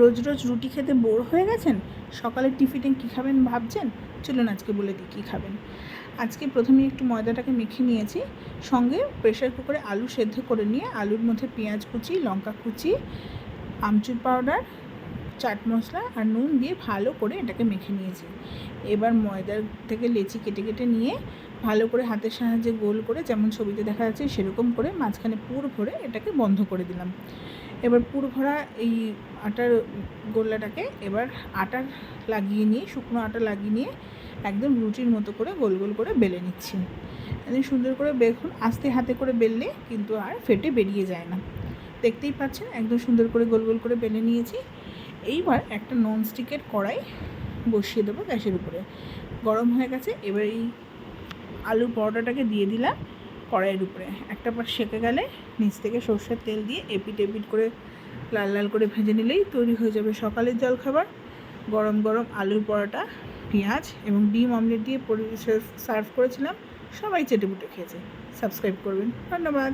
রোজ রোজ রুটি খেতে বোর হয়ে গেছেন? সকালের টিফিনে কী খাবেন ভাবছেন? চলুন আজকে বলে দিই কী খাবেন। আজকে প্রথমে একটু ময়দাটাকে মেখে নিয়েছি। সঙ্গে প্রেশার কুকারে আলু সেদ্ধ করে নিয়ে আলুর মধ্যে পেঁয়াজ কুচি, লঙ্কা কুচি, আমচুর পাউডার, চাট মশলা আর নুন দিয়ে ভালো করে এটাকে মেখে নিয়েছি। এবার ময়দার থেকে লেচি কেটে কেটে নিয়ে ভালো করে হাতের সাহায্যে গোল করে যেমন ছবিতে দেখা যাচ্ছে সেরকম করে মাঝখানে পুর ভরে এটাকে বন্ধ করে দিলাম। এবার পুর ভরা এই আটার গোল্লাটাকে এবার আটার লাগিয়ে নিয়ে, শুকনো আটা লাগিয়ে নিয়ে একদম রুটির মতো করে গোল গোল করে বেলে নিচ্ছি। সুন্দর করে বেগুন আস্তে হাতে করে বেললে কিন্তু আর ফেটে বেরিয়ে যায় না। দেখতেই পাচ্ছেন, একদম সুন্দর করে গোল গোল করে বেলে নিয়েছি। এইবার একটা ননস্টিকের কড়াই বসিয়ে দেবো গ্যাসের উপরে। গরম হয়ে গেছে, এবার এই আলু পরোটাটাকে দিয়ে দিলাম। কড়াইয়ের উপরে। একটা পাশ সেঁকে গেলে নিচ থেকে সর্ষের তেল দিয়ে এপিট এপিট করে লাল লাল করে ভেজে নিলেই তৈরি হয়ে যাবে সকালের জলখাবার। গরম গরম আলুর পরোটা, পেঁয়াজ এবং ডিম অমলেট দিয়ে সার্ভ করেছিলাম। সবাই চেটেপুটে খেয়েছে। সাবস্ক্রাইব করবেন। ধন্যবাদ।